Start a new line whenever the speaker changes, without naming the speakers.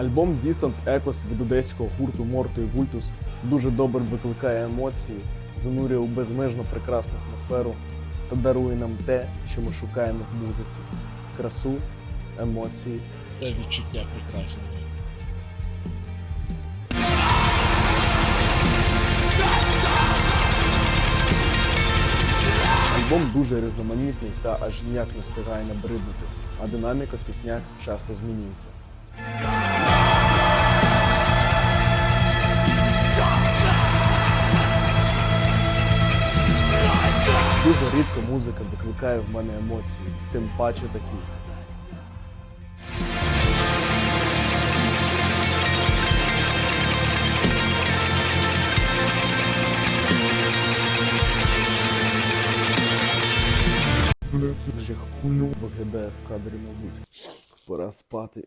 Альбом Distant Echoes від одеського гурту Морто і Вультус дуже добре викликає емоції, занурює у безмежно прекрасну атмосферу та дарує нам те, що ми шукаємо в музиці: красу, емоції
та відчуття прекрасного.
Альбом дуже різноманітний та аж ніяк не встигає набриднути, а динаміка в піснях часто змінюється. Дуже рідко музика викликає в мене емоції, тим паче такі. Вже виглядає в кадрі, мабуть. Пора спати.